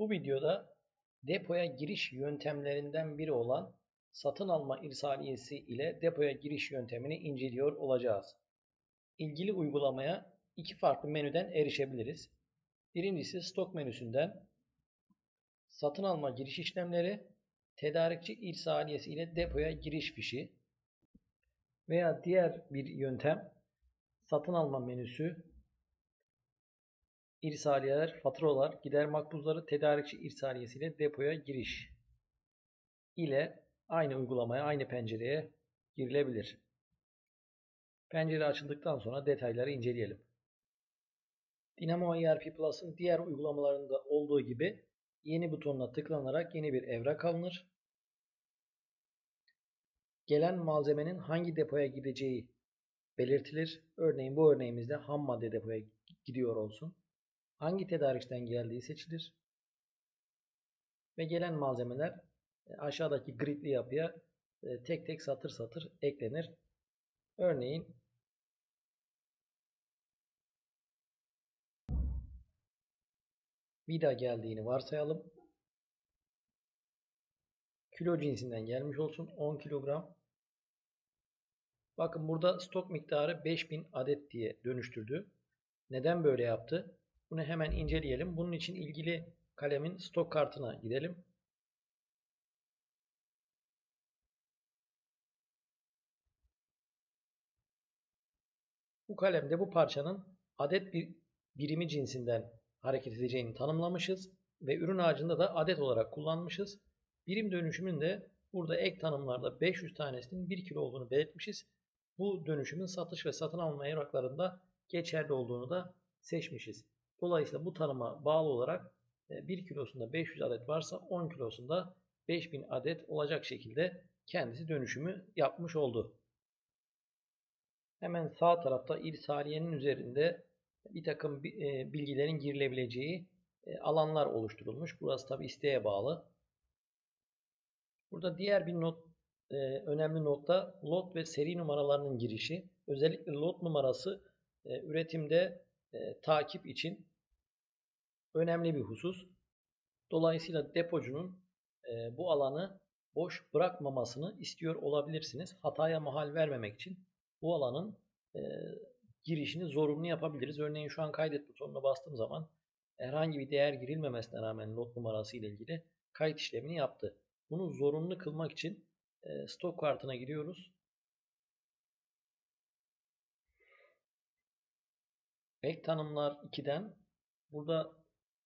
Bu videoda depoya giriş yöntemlerinden biri olan satın alma irsaliyesi ile depoya giriş yöntemini inceliyor olacağız. İlgili uygulamaya iki farklı menüden erişebiliriz. Birincisi stok menüsünden satın alma giriş işlemleri, tedarikçi irsaliyesi ile depoya giriş fişi veya diğer bir yöntem satın alma menüsü, irsaliyeler, faturalar, gider makbuzları, tedarikçi irsaliyesi ile depoya giriş ile aynı uygulamaya, aynı pencereye girilebilir. Pencere açıldıktan sonra detayları inceleyelim. Dynamo ERP Plus'ın diğer uygulamalarında olduğu gibi yeni butonuna tıklanarak yeni bir evrak alınır. Gelen malzemenin hangi depoya gideceği belirtilir. Örneğin bu örneğimizde ham madde depoya gidiyor olsun. Hangi tedarikçiden geldiği seçilir. Ve gelen malzemeler e, aşağıdaki gridli yapıya e, tek tek satır satır eklenir. Örneğin vida geldiğini varsayalım. Kilo cinsinden gelmiş olsun 10 kilogram. Bakın burada stok miktarı 5000 adet diye dönüştürdü. Neden böyle yaptı? Bunu hemen inceleyelim. Bunun için ilgili kalemin stok kartına gidelim. Bu kalemde bu parçanın adet bir birimi cinsinden hareket edeceğini tanımlamışız ve ürün ağacında da adet olarak kullanmışız. Birim dönüşümün de burada ek tanımlarda 500 tanesinin 1 kilo olduğunu belirtmişiz. Bu dönüşümün satış ve satın alma evraklarında geçerli olduğunu da seçmişiz. Dolayısıyla bu tanıma bağlı olarak 1 e, kilosunda 500 adet varsa 10 kilosunda 5000 adet olacak şekilde kendisi dönüşümü yapmış oldu. Hemen sağ tarafta irsaliyenin üzerinde bir takım e, bilgilerin girilebileceği e, alanlar oluşturulmuş. Burası tabi isteğe bağlı. Burada diğer bir not, önemli nokta lot ve seri numaralarının girişi. Özellikle lot numarası üretimde takip için önemli bir husus. Dolayısıyla depocunun e, bu alanı boş bırakmamasını istiyor olabilirsiniz. Hataya mahal vermemek için bu alanın e, girişini zorunlu yapabiliriz. Örneğin şu an kaydet butonuna bastığım zaman herhangi bir değer girilmemesine rağmen lot numarası ile ilgili kayıt işlemini yaptı. Bunu zorunlu kılmak için e, stok kartına giriyoruz. Ek tanımlar 2'den burada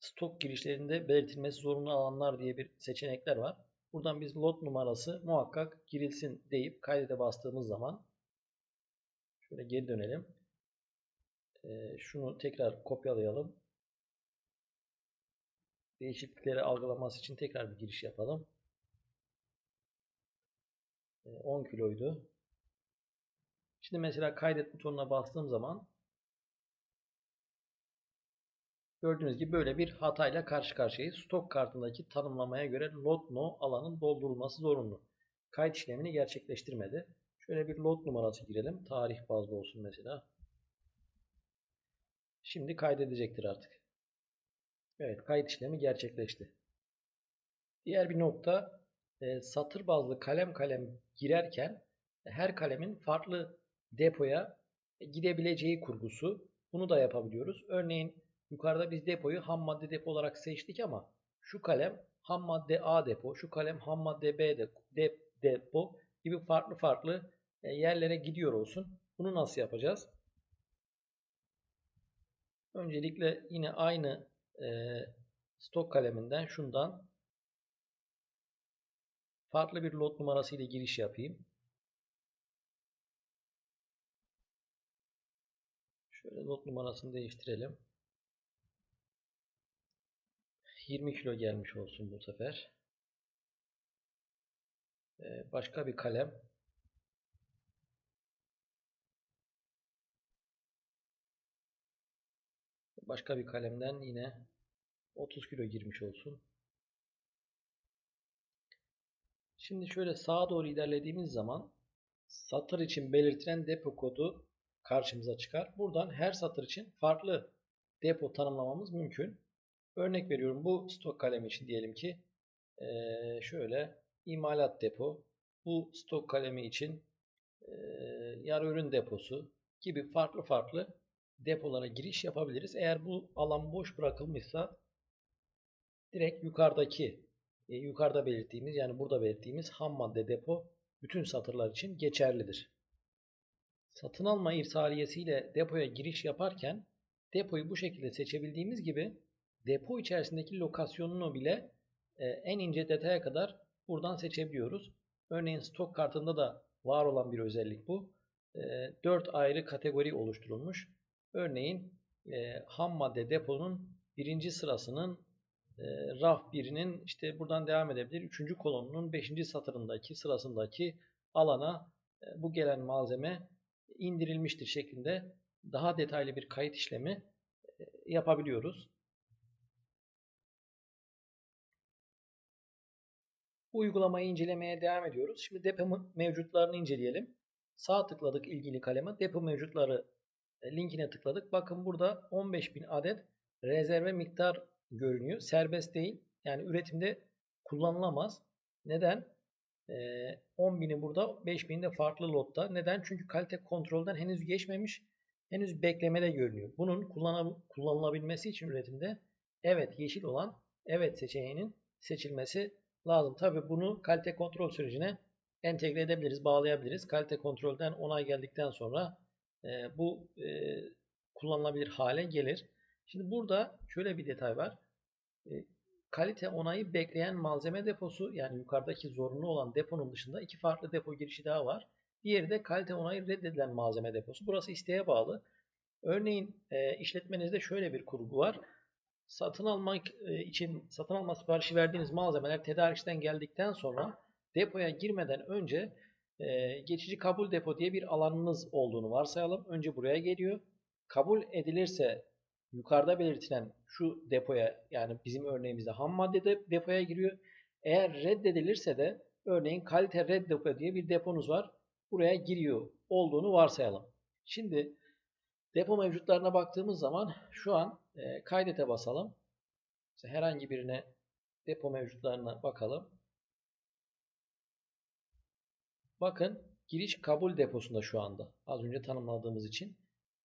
stok girişlerinde belirtilmesi zorunlu alanlar diye bir seçenekler var. Buradan biz lot numarası muhakkak girilsin deyip kaydete bastığımız zaman şöyle geri dönelim. Ee, şunu tekrar kopyalayalım. Değişiklikleri algılaması için tekrar bir giriş yapalım. Ee, 10 kiloydu. Şimdi mesela kaydet butonuna bastığım zaman Gördüğünüz gibi böyle bir hatayla karşı karşıyayız. Stok kartındaki tanımlamaya göre lot no alanın doldurulması zorunlu. Kayıt işlemini gerçekleştirmedi. Şöyle bir lot numarası girelim. Tarih bazlı olsun mesela. Şimdi kaydedecektir artık. Evet kayıt işlemi gerçekleşti. Diğer bir nokta e, satır bazlı kalem kalem girerken her kalemin farklı depoya gidebileceği kurgusu. Bunu da yapabiliyoruz. Örneğin Yukarıda biz depoyu ham madde depo olarak seçtik ama şu kalem ham madde A depo, şu kalem ham madde B depo gibi farklı farklı e, yerlere gidiyor olsun. Bunu nasıl yapacağız? Öncelikle yine aynı e, stok kaleminden şundan farklı bir lot numarası ile giriş yapayım. Şöyle lot numarasını değiştirelim. 20 kilo gelmiş olsun bu sefer. Ee, başka bir kalem. Başka bir kalemden yine 30 kilo girmiş olsun. Şimdi şöyle sağa doğru ilerlediğimiz zaman satır için belirtilen depo kodu karşımıza çıkar. Buradan her satır için farklı depo tanımlamamız mümkün. Örnek veriyorum bu stok kalemi için diyelim ki şöyle imalat depo. Bu stok kalemi için yarı ürün deposu gibi farklı farklı depolara giriş yapabiliriz. Eğer bu alan boş bırakılmışsa direkt yukarıdaki e, yukarıda belirttiğimiz yani burada belirttiğimiz ham madde depo bütün satırlar için geçerlidir. Satın alma irsaliyesiyle depoya giriş yaparken depoyu bu şekilde seçebildiğimiz gibi depo içerisindeki lokasyonunu bile e, en ince detaya kadar buradan seçebiliyoruz. Örneğin stok kartında da var olan bir özellik bu. 4 ayrı kategori oluşturulmuş. Örneğin e, ham madde deponun birinci sırasının e, raf birinin işte buradan devam edebilir. Üçüncü kolonunun beşinci satırındaki sırasındaki alana e, bu gelen malzeme indirilmiştir şeklinde daha detaylı bir kayıt işlemi e, yapabiliyoruz. Uygulamayı incelemeye devam ediyoruz. Şimdi depo mevcutlarını inceleyelim. Sağ tıkladık ilgili kaleme. Depo mevcutları e, linkine tıkladık. Bakın burada 15.000 adet rezerve miktar görünüyor. Serbest değil. Yani üretimde kullanılamaz. Neden? Ee, 10.000'i burada 5.000'i de farklı lotta. Neden? Çünkü kalite kontrolden henüz geçmemiş. Henüz beklemede görünüyor. Bunun kullanılabilmesi için üretimde evet yeşil olan evet seçeneğinin seçilmesi lazım. Tabi bunu kalite kontrol sürecine entegre edebiliriz, bağlayabiliriz. Kalite kontrolden onay geldikten sonra e, bu e, kullanılabilir hale gelir. Şimdi burada şöyle bir detay var. E, kalite onayı bekleyen malzeme deposu yani yukarıdaki zorunlu olan deponun dışında iki farklı depo girişi daha var. Diğeri de kalite onayı reddedilen malzeme deposu. Burası isteğe bağlı. Örneğin e, işletmenizde şöyle bir kurgu var. Satın almak e, için satın alma siparişi verdiğiniz malzemeler tedarikçiden geldikten sonra depoya girmeden önce e, geçici kabul depo diye bir alanınız olduğunu varsayalım. Önce buraya geliyor. Kabul edilirse yukarıda belirtilen şu depoya yani bizim örneğimizde ham madde de depoya giriyor. Eğer reddedilirse de örneğin kalite red depo diye bir deponuz var. Buraya giriyor olduğunu varsayalım. Şimdi depo mevcutlarına baktığımız zaman şu an e, kaydete basalım. Mesela herhangi birine depo mevcutlarına bakalım. Bakın giriş kabul deposunda şu anda. Az önce tanımladığımız için.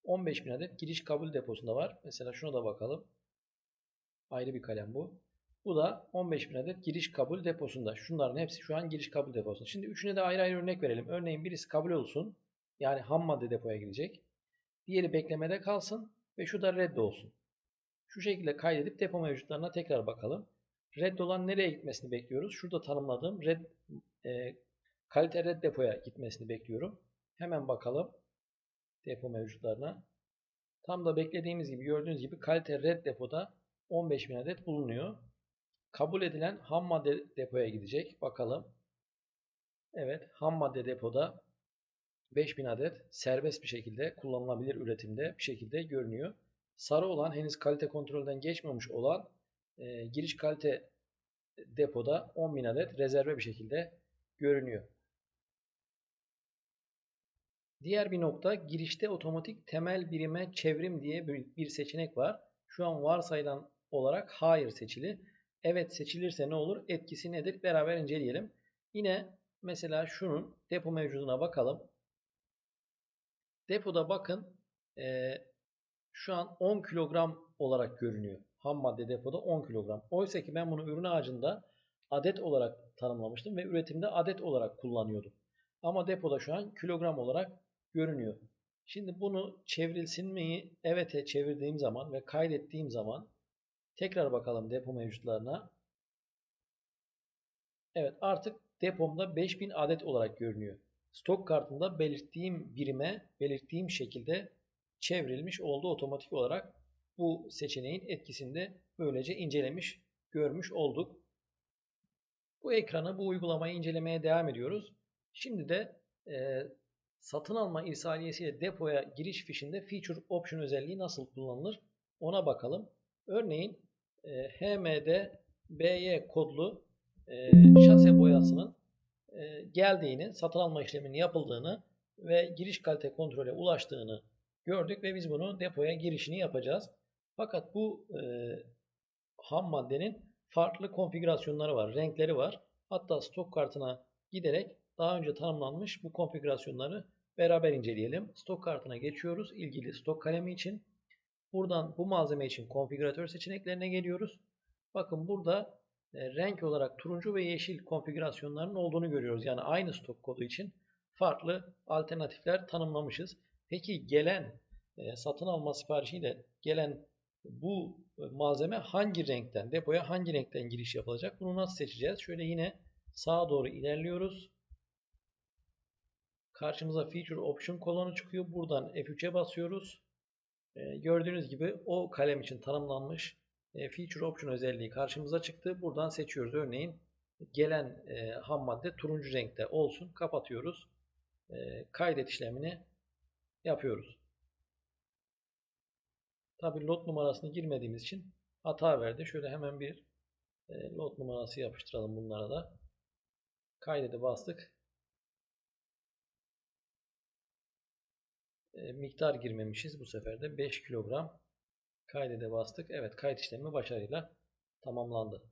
15.000 adet giriş kabul deposunda var. Mesela şuna da bakalım. Ayrı bir kalem bu. Bu da 15.000 adet giriş kabul deposunda. Şunların hepsi şu an giriş kabul deposunda. Şimdi üçüne de ayrı ayrı örnek verelim. Örneğin birisi kabul olsun. Yani ham madde depoya gidecek. Diğeri beklemede kalsın ve şu da red olsun. Şu şekilde kaydedip depo mevcutlarına tekrar bakalım. Red olan nereye gitmesini bekliyoruz? Şurada tanımladığım red e, kalite red depoya gitmesini bekliyorum. Hemen bakalım depo mevcutlarına. Tam da beklediğimiz gibi gördüğünüz gibi kalite red depoda 15.000 adet bulunuyor. Kabul edilen ham madde depoya gidecek. Bakalım. Evet ham madde depoda 5000 adet serbest bir şekilde kullanılabilir üretimde bir şekilde görünüyor. Sarı olan henüz kalite kontrolden geçmemiş olan e, giriş kalite depoda 10.000 adet rezerve bir şekilde görünüyor. Diğer bir nokta girişte otomatik temel birime çevrim diye bir seçenek var. Şu an varsayılan olarak hayır seçili. Evet seçilirse ne olur? Etkisi nedir? Beraber inceleyelim. Yine mesela şunun depo mevcuduna bakalım. Depoda bakın e, şu an 10 kilogram olarak görünüyor. Ham madde depoda 10 kilogram. Oysa ki ben bunu ürün ağacında adet olarak tanımlamıştım ve üretimde adet olarak kullanıyordum. Ama depoda şu an kilogram olarak görünüyor. Şimdi bunu çevrilsin mi? Evet'e çevirdiğim zaman ve kaydettiğim zaman tekrar bakalım depo mevcutlarına. Evet artık depomda 5000 adet olarak görünüyor. Stok kartında belirttiğim birime belirttiğim şekilde çevrilmiş oldu otomatik olarak. Bu seçeneğin etkisini de böylece incelemiş, görmüş olduk. Bu ekranı, bu uygulamayı incelemeye devam ediyoruz. Şimdi de e, satın alma irsaliyesiyle depoya giriş fişinde Feature Option özelliği nasıl kullanılır ona bakalım. Örneğin e, HMD BY kodlu e, şase boyasının geldiğini, satın alma işleminin yapıldığını ve giriş kalite kontrole ulaştığını gördük ve biz bunu depoya girişini yapacağız. Fakat bu e, ham maddenin farklı konfigürasyonları var, renkleri var. Hatta stok kartına giderek daha önce tanımlanmış bu konfigürasyonları beraber inceleyelim. Stok kartına geçiyoruz ilgili stok kalemi için. Buradan bu malzeme için konfigüratör seçeneklerine geliyoruz. Bakın burada e, renk olarak turuncu ve yeşil konfigürasyonların olduğunu görüyoruz. Yani aynı stok kodu için farklı alternatifler tanımlamışız. Peki gelen e, satın alma siparişiyle gelen bu e, malzeme hangi renkten, depoya hangi renkten giriş yapılacak? Bunu nasıl seçeceğiz? Şöyle yine sağa doğru ilerliyoruz. Karşımıza Feature Option kolonu çıkıyor. Buradan F3'e basıyoruz. E, gördüğünüz gibi o kalem için tanımlanmış e, Feature Option özelliği karşımıza çıktı. Buradan seçiyoruz. Örneğin gelen e, ham madde turuncu renkte olsun. Kapatıyoruz. E, kaydet işlemini yapıyoruz. Tabi lot numarasını girmediğimiz için hata verdi. Şöyle hemen bir e, lot numarası yapıştıralım bunlara da. Kaydede bastık. E, miktar girmemişiz bu sefer de 5 kilogram. Kaydede bastık. Evet kayıt işlemi başarıyla tamamlandı.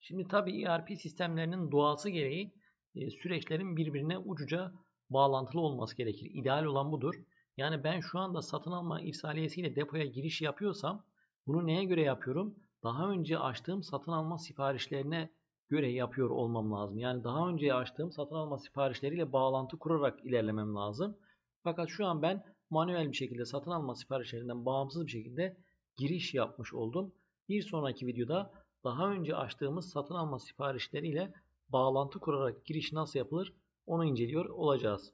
Şimdi tabi ERP sistemlerinin doğası gereği e, süreçlerin birbirine ucuca bağlantılı olması gerekir. İdeal olan budur. Yani ben şu anda satın alma irsaliyesiyle depoya giriş yapıyorsam bunu neye göre yapıyorum? Daha önce açtığım satın alma siparişlerine göre yapıyor olmam lazım. Yani daha önce açtığım satın alma siparişleriyle bağlantı kurarak ilerlemem lazım. Fakat şu an ben manuel bir şekilde satın alma siparişlerinden bağımsız bir şekilde giriş yapmış oldum. Bir sonraki videoda daha önce açtığımız satın alma siparişleriyle bağlantı kurarak giriş nasıl yapılır onu inceliyor olacağız.